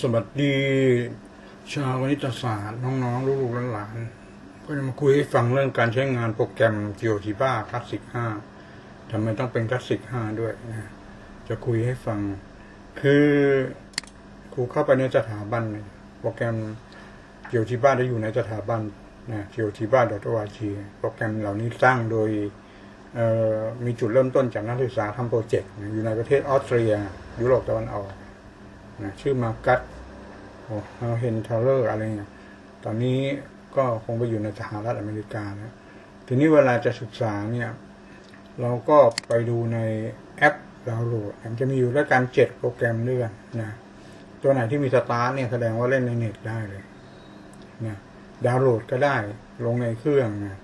สวัสดี ชาววณิตศาสตร์น้องๆ ลูกๆหลานๆก็จะมาคุยให้ฟังเรื่องการใช้งานโปรแกรม GeoGebra Classic 5ทำไมต้องเป็น Classic 5 ด้วยนะจะคุยให้ฟัง คือครูเข้าไปในสถาบัน โปรแกรม GeoGebra จะอยู่ในสถาบันนะ geogebra.org โปรแกรมเหล่านี้สร้างโดยมีจุดเริ่มต้นจากนักศึกษาทำโปรเจกต์อยู่ในประเทศออสเตรียยุโรปตะวันออก นะชื่อมากัสโอ้เฮนทาเลอร์อะไรเงี้ยตอนนี้ก็คงไปอยู่ในสหรัฐอเมริกาแล้วทีนี้เวลาจะศึกษาเนี่ย เราก็ไปดูในแอปดาวน์โหลดมันจะมีอยู่ด้วยกันเจ็ดโปรแกรมด้วยกันนะตัวไหนที่มีสตาร์เนี่ยแสดงว่าเล่นในเน็ตได้เลยนะดาวน์โหลดก็ได้ลงในเครื่องนะ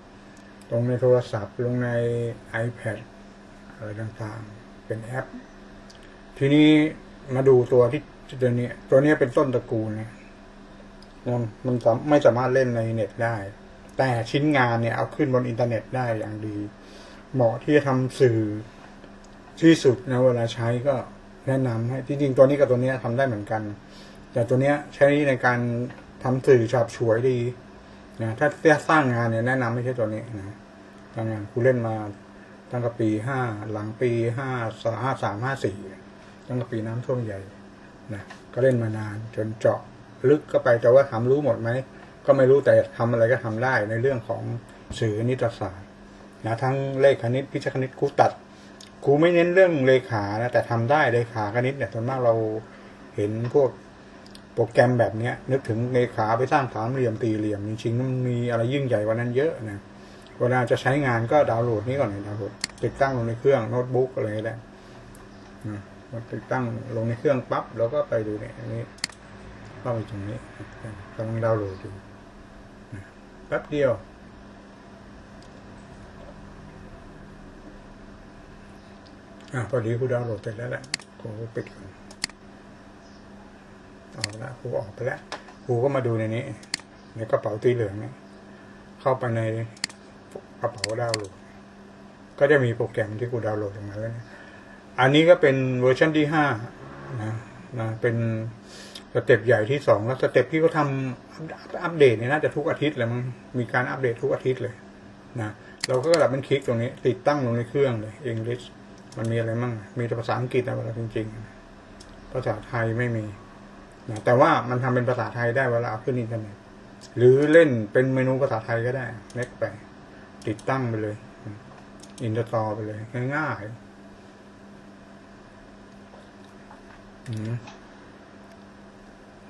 ลงในโทรศัพท์ ลงใน iPad อะไรต่างๆ เป็นแอป ทีนี้มาดูตัวที่ ตัวนี้ตัวนี้เป็นต้นตระกูลนะมันมันไม่สามารถเล่นในเน็ตได้ แต่ชิ้นงานเนี่ยเอาขึ้นบนอินเทอร์เน็ตได้อย่างดี เหมาะที่จะทำสื่อที่สุดนะเวลาใช้ก็แนะนำให้จริงๆตัวนี้กับตัวนี้ทำได้เหมือนกัน แต่ตัวนี้ใช้ในการทำสื่อฉาบฉวยดีนะถ้าจะสร้างงานเนี่ยแนะนำไม่ใช่ตัวนี้นะทางงานกูเล่นมาตั้งแต่ปีห้าหลังปีห้าห้าสามห้าสี่ตั้งแต่ปีน้ำท่วมใหญ่ นะก็เล่นมานาน จนเจาะลึกก็ไปแต่ว่าทำรู้หมดไหมก็ไม่รู้แต่ทำอะไรก็ทำได้ในเรื่องของสื่อนิตศาสตร์นะทั้งเลขคณิตพิชคณิตครูตัดครูไม่เน้นเรื่องเลขานะแต่ทำได้เลขาคณิตเนี่ยส่วนมากเราเห็นพวกโปรแกรมแบบเนี้ย นึกถึงเลขาไปสร้างสามเหลี่ยมตีเหลี่ยมจริงๆมันมีอะไรยิ่งใหญ่กว่านั้นเยอะนะเวลาจะใช้งานก็ดาวน์โหลดนี้ก่อนเลยดาวน์โหลดติดตั้งลงในเครื่องโน้ตบุ๊กอะไรก็ได้ นะพอติดตั้งลงในเครื่องปั๊บแล้วก็ไปดูเนี่ยอันนี้เข้าไปตรงนี้กำลังดาวน์โหลดอยู่แป๊บเดียว อะพอดีครูดาวน์โหลดเสร็จแล้วแหละครูปิดก่อนออกแล้วครูออกไปแล้วครูก็มาดูในนี้ ในกระเป๋าสีเหลืองเนี่ยเข้าไปในกระเป๋าดาวน์โหลด ก็จะมีโปรแกรมที่ครูดาวน์โหลดออกมาแล้วเนี่ย อันนี้ก็เป็นเวอร์ชันที่ห้านะนะเป็นสเต็ปใหญ่ที่สองแล้วสเต็ปที่เขาทำอัปเดตเนี่ยน่าจะทุกอาทิตย์เลยมั้งมีการอัปเดตทุกอาทิตย์เลยนะเราก็กระดับมันคลิกตรงนี้ ติดตั้งลงในเครื่องเลย English มันมีอะไรมั่งมีแต่ภาษาอังกฤษนะเวลาจริง ๆ ภาษาไทยไม่มีนะแต่ว่ามันทำเป็นภาษาไทยได้เวลาอาขึ้นอินเทอร์เน็ตหรือเล่นเป็นเมนูภาษาไทยก็ได้เล็กไป ติดตั้งไปเลย อินเตอร์ตอไปเลยง่ายๆ อืม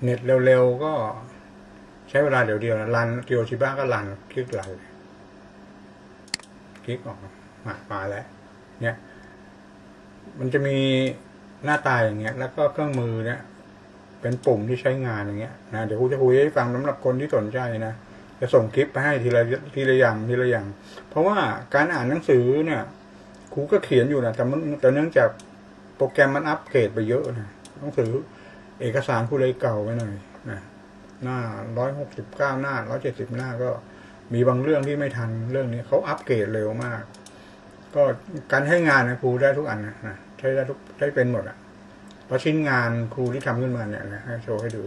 เน็ตเร็วๆก็ใช้เวลาเดี๋ยวเดียวนะรันเกียวชิบ้าก็รันคลิกไหลเลยคลิกออกมามาแล้ว เนี่ย มันจะมีหน้าตาอย่างเงี้ย แล้วก็เครื่องมือเนี่ย เป็นปุ่มที่ใช้งานอย่างเงี้ยนะเดี๋ยวครูจะคุยให้ฟังสำหรับคนที่สนใจนะจะส่งคลิปไปให้ทีละทีละอย่างทีละอย่าง เพราะว่าการอ่านหนังสือเนี่ยครูก็เขียนอยู่นะแต่แต่เนื่องจากโปรแกรมมันอัปเกรดไปเยอะนะ หนังสือเอกสารครูเลยเก่าไปหน่อยนะหน้าร้อยหกสิบเก้าหน้าร้อยเจ็ดสิบหน้าก็มีบางเรื่องที่ไม่ทันเรื่องนี้เขาอัปเกรดเร็วมาก ก็การให้งานนะครูได้ทุกอันนะนะใช้ได้ทุกใช้เป็นหมดอะเพราะชิ้นงานครูที่ทำขึ้นมาเนี่ยนะให้โชว์ให้ดู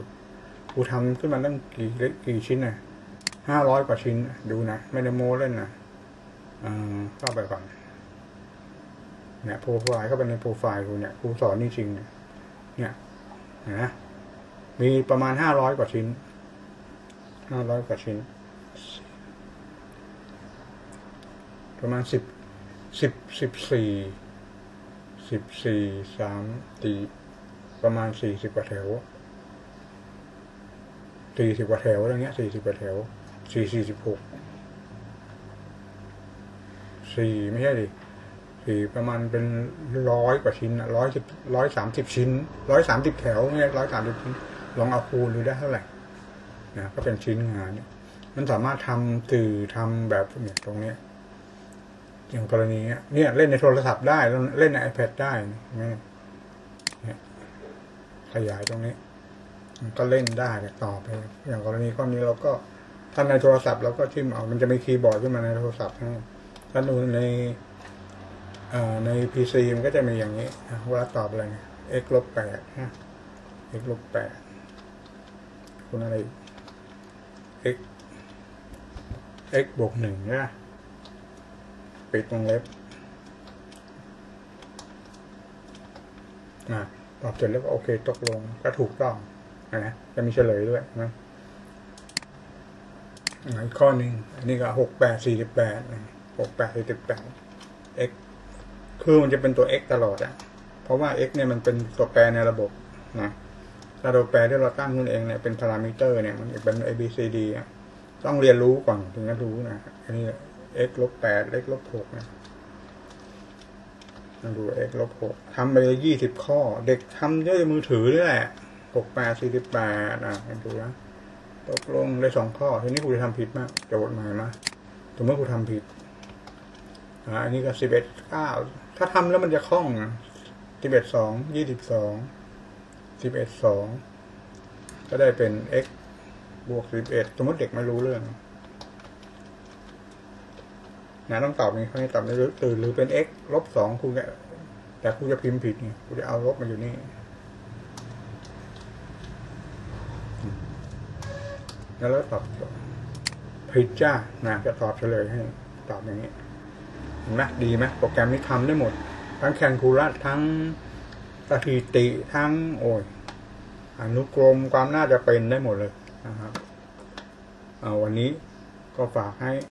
ครูทำขึ้นมาตั้งกี่กี่ชิ้นนะห้าร้อยกว่าชิ้นดูนะไม่ได้โม้เล่นนะอ่าเข้าไปก่อนเนี่ยโปรไฟล์เข้าไปในโปรไฟล์ครูเนี่ยครูสอนนี่จริงเนี่ย เนี่ยนะมีประมาณห้าร้อยกว่าชิ้นห้าร้อยกว่าชิ้น ประมาณสิบสิบสิบสี่สิบสี่สามตีประมาณสี่สิบกว่าแถวสี่สิบกว่าแถวอะไรเงี้ยสี่สิบกว่าแถวสี่สี่สิบหกสี่ไม่ใช่ดิ สี่ประมาณเป็นร้อยกว่าชิ้นร้อยสิบร้อยสามสิบชิ้นร้อยสามสิบแถวเนี่ยร้อยสามสิบชิ้นลองเอาคูณดูได้เท่าไหร่นะก็เป็นชิ้นงานเนี่ยมันสามารถทำสื่อทำแบบเนี่ยตรงเนี้ยอย่างกรณีเนี้ยเนี่ยเล่นในโทรศัพท์ได้เล่นใน iPad ได้นี่เนี่ยขยายตรงนี้ก็เล่นได้ต่อไป อย่างกรณีข้อนี้เราก็ถ้าในโทรศัพท์เราก็ชิมเอามันจะมีคีย์บอร์ดขึ้นมาในโทรศัพท์ให้ถ้าดูใน ในพีซีมันก็จะมีอย่างนี้นะวลาตอบอะไรเนี่ย x ลบแปด x ลบแปดคุณอะไร x x บวกหนึ่งใช่ไหมปิดตรงเล็บอะตอบเสร็จแล้วก็โอเคตกลงก็ถูกต้องนะจะมีเฉลยด้วยนะอะอีกข้อหนึ่งอันนี้ก็หกแปดสี่สิบแปดหกแปดสี่สิบแปด x คือมันจะเป็นตัว x ตลอดอะเพราะว่า x เนี่ยมันเป็นตัวแปรในระบบนะถ้าตัวแปรที่เราตั้งขึ้นเองเนี่ยเป็นพารามิเตอร์เนี่ยมันเป็น a b c d อะต้องเรียนรู้ก่อนถึงจะรู้นะอันนี้ x ลบแปด x ลบหกนะมาดู x ลบหกทำไปยี่สิบข้อ เด็กทำด้วยมือถือนี่แหละหกแปดสี่สิบแปดนะดูนะตกลงได้สองข้อ ทีนี้ครูจะทำผิดมากโจทย์ใหม่มาสมมติครูทำผิด อ่า อันนี้ก็สิบเอ็ดเก้า ถ้าทำแล้วมันจะคล่องสิบเอ็ดสองยี่สิบสองสิบเอ็ดสองก็ได้เป็น x บวกสิบเอ็ดสมมติเด็กไม่รู้เรื่องนะต้องตอบนี้เขาให้ตอบไม่รู้ตื่นหรือเป็น x ลบสองครูจะแต่คูจะพิมพ์ผิดไงครูจะเอาลบมาอยู่นี่แล้วตอบผิดจ้านะจะตอบเฉลยให้ ตอบอย่างนี้ นะดีไหมโปรแกรมนี้ทำได้หมด ทั้งแคนคูลัสทั้งสถิติทั้งโอ้ยอนุกรมความน่าจะเป็นได้หมดเลยนะครับวันนี้ก็ฝากให้